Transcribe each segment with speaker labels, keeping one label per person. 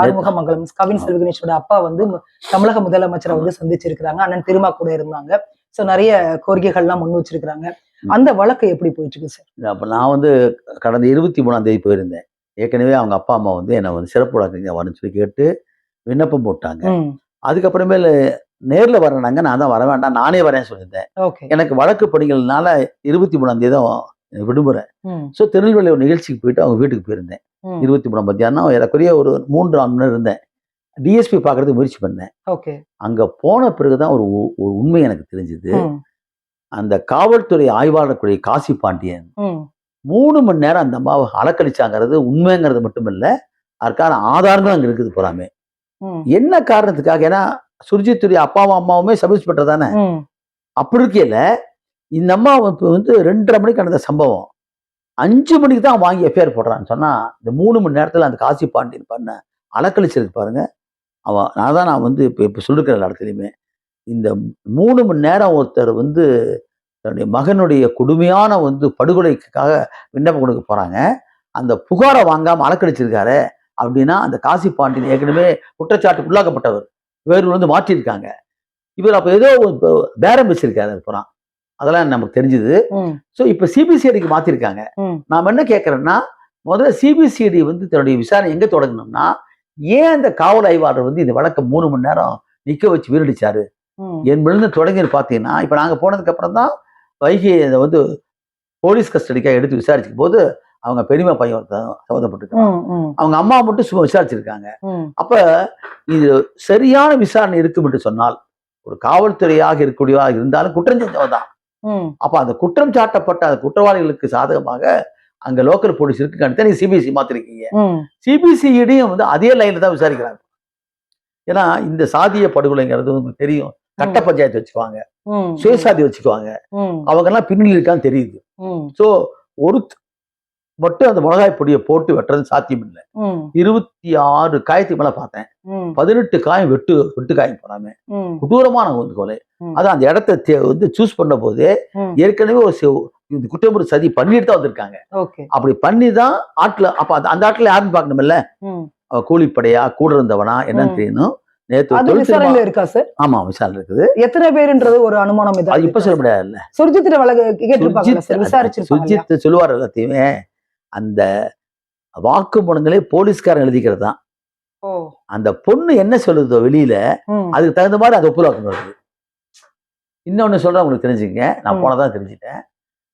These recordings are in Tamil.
Speaker 1: ஆறுமுகமங்கலம் கவின் செல்வி கணேஷோட அப்பா வந்து தமிழக முதலமைச்சரை வந்து சந்திச்சிருக்கிறாங்க. அண்ணன் திருமா கூட இருந்தாங்க. சோ நிறைய கோரிக்கைகள்லாம் முன் வச்சிருக்கிறாங்க. அந்த வழக்கு எப்படி போயிட்டு இருக்கு சார்
Speaker 2: அப்போ நான் வந்து கடந்த இருபத்தி மூணாம் தேதி போயிருந்தேன். ஏற்கனவே அவங்க அப்பா அம்மா வந்து என்னை வந்து சிறப்பு வழக்கறிஞர் வரணும்னு சொல்லி கேட்டு விண்ணப்பம் போட்டாங்க. அதுக்கப்புறமேல நேரில் வரேனாங்க நான் தான் வர வேண்டாம். நானே வரேன்னு சொல்லியிருந்தேன்.
Speaker 1: ஓகே
Speaker 2: எனக்கு வழக்கு பணிகள்னால இருபத்தி மூணாம் தேதி தான் விடுமுறை. ஸோ திருநெல்வேலி ஒரு நிகழ்ச்சிக்கு போயிட்டு அவங்க வீட்டுக்கு போயிருந்தேன். இருபத்தி மூணாம் மத்தியானம் ஏறக்குறைய ஒரு மூன்று நேரம் இருந்தேன். டிஎஸ்பி பார்க்கறதுக்கு முயற்சி பண்ணேன்.
Speaker 1: ஓகே.
Speaker 2: அங்கே போன பிறகு தான் ஒரு ஒரு உண்மை எனக்கு தெரிஞ்சுது. அந்த காவல்துறை ஆய்வாளர் காசி பாண்டியன் மூணு மணி நேரம் அந்த அம்மாவை அலக்கழிச்சாங்கிறது உண்மைங்கிறது மட்டும் இல்ல அதற்கான ஆதாரங்களும் அங்க இருக்குது பூராமே
Speaker 1: ம்.
Speaker 2: என்ன காரணத்துக்காக? ஏன்னா சுர்ஜித்துடைய அப்பாவும் அம்மாவுமே சப் இன்ஸ்பெக்டர் தானே அப்படி இருக்கையில இந்த அம்மா இப்போ வந்து ரெண்டரை மணிக்கு நடந்த சம்பவம். அஞ்சு மணிக்கு தான் வாங்கி எஃப்ஐஆர் போடுறான்னு சொன்னால் இந்த மூணு மணி நேரத்தில் அந்த காசி பாண்டியன் பண்ண அலக்கழிச்சிருக்கு பாருங்க. அவன் நான் தான் நான் வந்து இப்போ இப்போ சொல்லிருக்கிற எல்லா இடத்துலையுமே. இந்த மூணு மணி நேரம் ஒருத்தர் வந்து தன்னுடைய மகனுடைய கொடுமையான வந்து படுகொலைக்காக விண்ணப்பம் கொடுக்க போகிறாங்க அந்த புகாரை வாங்காமல் அலக்கழிச்சிருக்காரு அப்படின்னா அந்த காசி பாண்டியன் ஏற்கனவே குற்றச்சாட்டுக்கு உள்ளாக்கப்பட்டவர் வேறு வந்து மாற்றியிருக்காங்க. இவர் அப்போ ஏதோ பேரம் வச்சிருக்காரு அது அதெல்லாம் நமக்கு தெரிஞ்சுது. ஸோ இப்போ சிபிசிஐடிக்கு மாத்திருக்காங்க. நாம் என்ன கேட்குறேன்னா முதல்ல சிபிசிஐடி வந்து தன்னுடைய விசாரணை எங்கே தொடங்கணும்னா ஏன் அந்த காவல் ஆய்வாளர் வந்து இந்த வழக்கை மூணு மணி நேரம் நிற்க வச்சு வீரடிச்சாரு
Speaker 1: ம்.
Speaker 2: என்பதுன்னு தொடங்கி பார்த்தீங்கன்னா இப்போ நாங்கள் போனதுக்கு அப்புறம் தான் வைகை அதை வந்து போலீஸ் கஸ்டடிக்காக எடுத்து விசாரிக்கும் போது அவங்க பெரியமா பையன் ஒருத்தன் சம்மந்தப்பட்டிருக்காங்க அவங்க அம்மா மட்டும் சும்மா விசாரிச்சிருக்காங்க. அப்ப இது சரியான விசாரணை இருக்கும் என்று சொன்னால் ஒரு காவல்துறையாக இருக்கக்கூடியவா இருந்தாலும் குற்றம் செஞ்சவன் தான். அப்ப அந்த குற்றம் சாட்டப்பட்ட அந்த குற்றவாளிகளுக்கு சாதகமாக அங்க லோக்கல் போலீஸ் இருக்கு. நீங்க சிபிஎஸ்சி மாத்திருக்கீங்க.
Speaker 1: ம்.
Speaker 2: சிபிசிஐடியும் வந்து அதே லைன்ல தான் விசாரிக்கிறாங்க. ஏன்னா இந்த சாதிய படுகொலைங்கிறது உங்களுக்கு தெரியும். கட்ட பஞ்சாயத்து வச்சுக்குவாங்க. சுயசாதி வச்சுக்குவாங்க. அவங்க எல்லாம் பின்னணி இருக்கான்னு தெரியுது. ஸோ ஒரு மட்டும் அந்த மிளகாய் பொடியை போட்டு வெட்டுறது சாத்தியம் இல்லை இருபத்தி ஆறு காயத்துக்கு மேல பார்த்தேன். பதினெட்டு காயம் வெட்டு வெட்டு காயம் போடாம.
Speaker 1: ம்.
Speaker 2: கொடூரமான வந்து கொலை. அதான் அந்த இடத்த வந்து சூஸ் பண்ண போதே ஏற்கனவே ஒரு இந்த குற்றமுறை சதி பண்ணிட்டு தான் வந்திருக்காங்க. அப்படி பண்ணி தான் ஆட்டுல அப்ப அந்த- ஆட்டுல யாருன்னு அவ கூலிப்படையா கூட இருந்தவனா என்னன்னு. தெரியணும் நேத்து
Speaker 1: விசாரணையில இருக்கா சார்?
Speaker 2: ஆமா விசாரணை இருக்குது.
Speaker 1: எத்தனை பேருன்றது ஒரு அனுமானம்
Speaker 2: இப்ப சொல்ல
Speaker 1: சார்?
Speaker 2: சுர்ஜித்
Speaker 1: விசாரிச்சிருப்பாங்க
Speaker 2: சுர்ஜித் சொல்லுவார் எல்லாத்தையுமே. அந்த வாக்குமூலங்களே போலீஸ்காரன் எழுதிக்கிறது தான் அந்த பொண்ணு என்ன சொல்லுதோ வெளியில அதுக்கு தகுந்த மாதிரி அது ஒப்புலாக்கம் வருது இன்னொன்னு சொல்றேன் உங்களுக்கு தெரிஞ்சுங்க நான். போனதான் தெரிஞ்சுட்டேன்.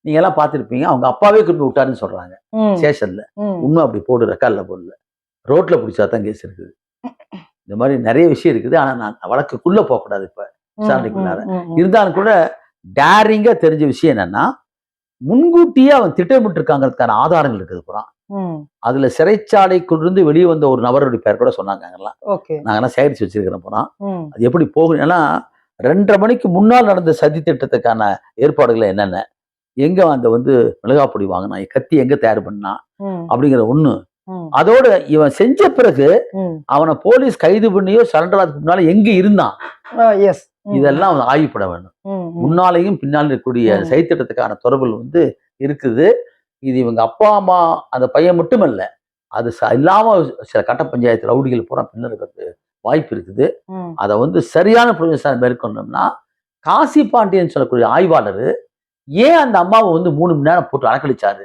Speaker 2: நீங்க எல்லாம் பார்த்திருப்பீங்க அவங்க அப்பாவே கொண்டு விட்டாருன்னு சொல்றாங்க. ஸ்டேஷன்ல.
Speaker 1: ம்.
Speaker 2: இன்னும் அப்படி போடு ரெக்கார்டில் போடல. ரோட்ல பிடிச்சா தான் கேஸ் இருக்குது. இந்த மாதிரி நிறைய விஷயம் இருக்குது. ஆனா நான் வழக்குக்குள்ள போகக்கூடாது இப்ப. விசாரணைக்குள்ளார. இருந்தாலும் கூட டேரிங்கா தெரிஞ்ச விஷயம் என்னன்னா முன்கூட்டியே அவன் திட்டமிட்டு இருக்காங்கிறதுக்கான ஆதாரங்கள் இருக்குது புறம்
Speaker 1: ம்.
Speaker 2: அதுல சிறைச்சாலைக்குள்ளிருந்து வெளியே வந்த ஒரு நபருடைய பேர் கூட சொன்னாங்க நாங்கெல்லாம் சேகரிச்சு வச்சிருக்கிறோம்
Speaker 1: ம்.
Speaker 2: அது எப்படி போகும் ஏன்னா ரெண்டரை மணிக்கு முன்னால் நடந்த சதி திட்டத்துக்கான ஏற்பாடுகள் என்னென்ன எங்க அந்த வந்து மிளகாப்பொடி வாங்கினா கத்தி எங்க தயார் பண்ணா அப்படிங்கிற ஒண்ணு. அதோட இவன் செஞ்ச பிறகு அவனை போலீஸ் கைது பண்ணியோ சரண்டர் ஆகிறதுக்கு முன்னால எங்க இருந்தான்?
Speaker 1: எஸ்
Speaker 2: இதெல்லாம் அவன் ஆய்வுப்பட வேண்டும் முன்னாலேயும் பின்னாலும் இருக்கக்கூடிய
Speaker 1: ம்.
Speaker 2: சைத்திட்டத்துக்கான தொடர்புகள் வந்து இருக்குது. இது இவங்க அப்பா அம்மா அந்த பையன் மட்டுமல்ல அது ச- இல்லாம சில கட்ட பஞ்சாயத்து ரவுடிகள் பூரா பின்னர் இருக்கிறது வாய்ப்பு இருக்குது. அதை வந்து சரியான புரிவிசாரம் மேற்கொண்டோம்னா காசி பாண்டியன் சொல்லக்கூடிய ஆய்வாளர் ஏன் அந்த அம்மாவை வந்து மூணு மணி நேரம் போட்டு அலக்கழிச்சாரு?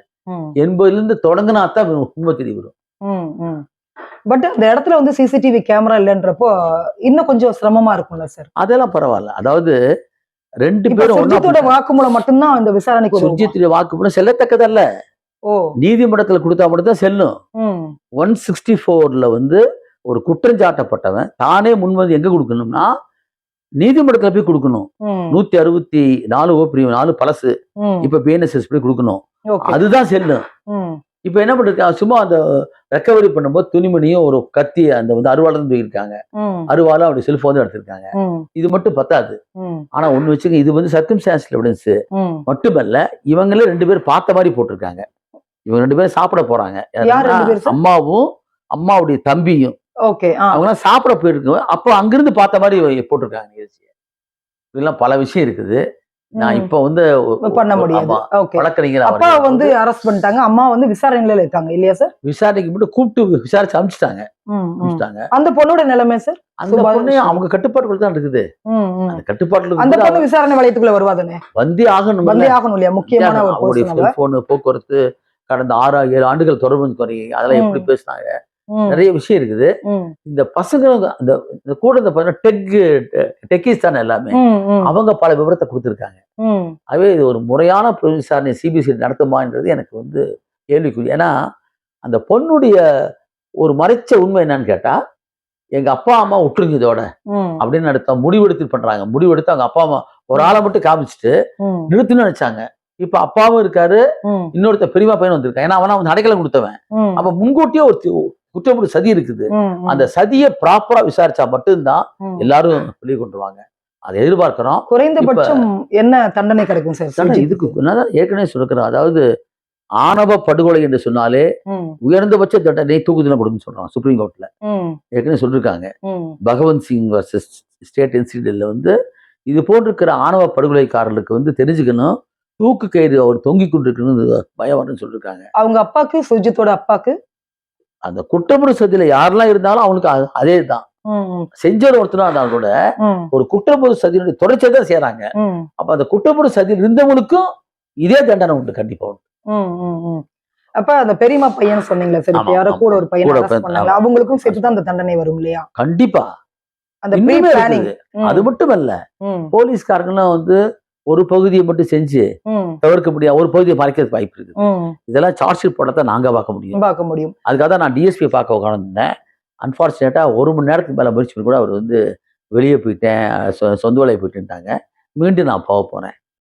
Speaker 2: என்பதிலிருந்து தொடங்கினா தான் உண்மை தெரிய வரும்.
Speaker 1: பட் அந்த இடத்துல வந்து சிசிடிவி கேமரா இல்லைன்றப்போ இன்னும் கொஞ்சம் சிரமமா இருக்கும்ல சார்
Speaker 2: அதெல்லாம் பரவாயில்ல. அதாவது ரெண்டு பேரும்
Speaker 1: சுர்ஜித்தோட. வாக்குமூலம் மட்டும்தான் இந்த விசாரணைக்கு?
Speaker 2: சுர்ஜித்துடைய வாக்குமூலம் செல்லத்தக்கதல்ல.
Speaker 1: ஓ.
Speaker 2: நீதிமன்றத்துல கொடுத்தா மட்டும் தான் செல்லும். ஒன் சிக்ஸ்டி ஃபோர்ல வந்து ஒரு குற்றம் சாட்டப்பட்டவன் தானே முன்வந்து எங்க கொடுக்கணும்னா நீதிமன்றத்துல போய் கொடுக்கணும். நூத்தி அறுபத்தி நாலு ஓ பிரிவு நாலு பழசு. இப்ப பிஎன்எஸ்எஸ் போய் கொடுக்கணும். அதுதான் செல்லும். இப்ப என்ன பண்ணிருக்காங்க சும்மா அந்த ரெக்கவரி பண்ணும்போது துணிமணியும் ஒரு கத்தி அந்த வந்து அருவாளும் போயிருக்காங்க
Speaker 1: ம்.
Speaker 2: அருவாலும் அப்படி செல்போனும் எடுத்திருக்காங்க. இது மட்டும் பத்தாது. ஆனா ஒண்ணு வச்சுங்க இது வந்து சர்க்கம்ஸ்டான்சியல் எவிடன்ஸ் மட்டுமல்ல இவங்களே ரெண்டு பேரும் பார்த்த மாதிரி போட்டிருக்காங்க. இவங்க ரெண்டு பேரும் சாப்பிட போறாங்க? அம்மாவும் அம்மாவுடைய தம்பியும்.
Speaker 1: ஓகே
Speaker 2: அவங்க சாப்பிட போயிருக்கு அப்போ அங்கிருந்து பார்த்த மாதிரி போட்டிருக்காங்க நிகழ்ச்சியை. இதெல்லாம் பல விஷயம் இருக்குது. நான். இப்ப வந்து
Speaker 1: பண்ண முடியாது.
Speaker 2: வழக்கறிஞர்
Speaker 1: அப்பா வந்து அரெஸ்ட் பண்ணிட்டாங்க. அம்மா வந்து விசாரணையில இருக்காங்க இல்லையா சார்
Speaker 2: விசாரணைக்கு மட்டும் கூப்பிட்டு விசாரிச்சு
Speaker 1: ம்.
Speaker 2: அனுப்பிச்சிட்டாங்க.
Speaker 1: அந்த பொண்ணோட நிலைமை சார்
Speaker 2: அந்த பொண்ணு அவங்க கட்டுப்பாட்டுக்குள்ள தான் இருக்குது. அந்த கட்டுப்பாட்டுல
Speaker 1: அந்த பொண்ணு விசாரணை வளையத்துக்குள்ள வருவாதானே
Speaker 2: வந்தே ஆகணும்
Speaker 1: வந்தே ஆகணும் இல்லையா? முக்கியமான ஒரு
Speaker 2: போக்குவரத்து கடந்த ஆறு ஏழு ஆண்டுகள் தொடர்பு குறைய அதெல்லாம் எப்படி. பேசினாங்க? நிறைய விஷயம் இருக்குது. இந்த பசங்களும் அந்த இந்த கூட இந்த டெக் டெக்கிஸ் தானே எல்லாமே. அவங்க பல விவரத்தை கொடுத்துருக்காங்க. ஆகவே இது ஒரு முறையான விசாரணை சிபிஎஸ்சி நடத்துமான்றது எனக்கு வந்து கேள்விக்குறி. ஏன்னா அந்த பொண்ணுடைய ஒரு மறைச்ச உண்மை என்னன்னு கேட்டா எங்க அப்பா அம்மா விட்டுருங்க இதோட அப்படின்னு அடுத்த முடிவெடுத்து பண்றாங்க. முடிவெடுத்து அவங்க அப்பா அம்மா ஒரு ஆளை மட்டும் காமிச்சிட்டு நிறுத்துன்னு நினைச்சாங்க. இப்ப அப்பாவும் இருக்காரு. இன்னொருத்த பெரியமா பையன் வந்திருக்கான். ஏன்னா அவனா வந்து அடைக்கலம் கொடுத்தவன். அப்ப முன்கூட்டியே ஒரு குற்றப்படி சதி இருக்குது. அந்த சதியை ப்ராப்பரா விசாரிச்சா மட்டும்தான். எல்லாரும் வெளியே கொண்டுருவாங்க அதை எதிர்பார்க்கிறோம்.
Speaker 1: குறைந்தபட்சம் என்ன தண்டனை கிடைக்கும் சார்?
Speaker 2: இதுக்கு ஏற்கனவே சொல்லிருக்கிறேன். அதாவது ஆணவ படுகொலை என்று சொன்னாலே உயர்ந்தபட்ச தண்டனை தூக்குதலை கொடுன்னு சொல்றாங்க சுப்ரீம் கோர்ட்ல ஏற்கனவே சொல்லியிருக்காங்க பகவந்த் சிங் வர்சஸ் ஸ்டேட் இன்ஸ்டிடியூட்ல வந்து இது போன்றிருக்கிற ஆணவ படுகொலைக்காரர்களுக்கு வந்து தெரிஞ்சுக்கணும். தூக்கு கயிறு அவர் தொங்கிக் கொண்டிருக்கணும் பயம் வரும்னு சொல்லியிருக்காங்க
Speaker 1: அவங்க அப்பாக்கு சுஜித்தோட அப்பாக்கு
Speaker 2: அந்த சதியில யாரெல்லாம் இருந்தாலும் அவனுக்கு அதே தான் செஞ்சவர் ஒருத்தனா இருந்தாலும் கூட ஒரு குற்றமுறை சதியினுடைய தொடர்ச்சியை தான் செய்யறாங்க அப்ப அந்த குற்றமுறை சதியில் இருந்தவனுக்கும் இதே தண்டனை உண்டு கண்டிப்பா உண்டு.
Speaker 1: அப்ப அந்த பெரியம்மா பையன் சொன்னீங்களா சார் யாரோ. கூட ஒரு பையன். அவங்களுக்கும் சேர்த்து தான் அந்த தண்டனை வரும் இல்லையா?
Speaker 2: கண்டிப்பா.
Speaker 1: அந்த.
Speaker 2: அது மட்டும் அல்ல போலீஸ்காரங்களும் வந்து ஒரு பகுதியை மட்டும் செஞ்சு தவிர்க்க முடியாது ஒரு பகுதியை மறைக்கிறதுக்கு வாய்ப்பு இருக்குது. இதெல்லாம் சார்ஜ் ஷீட் போடத்தான் நாங்க பார்க்க முடியும்.
Speaker 1: பார்க்க முடியும்.
Speaker 2: அதுக்காக தான் நான் டிஎஸ்பி பார்க்க உட்காந்துருந்தேன் அன்பார்ச்சுனேட்டா ஒரு மணி நேரத்துக்கு மேல முயற்சி பண்ணி கூட அவர் வந்து வெளியே போயிட்டேன் சொந்த வேலையை போயிட்டேன்ட்டாங்க. மீண்டும் நான் போக போறேன்.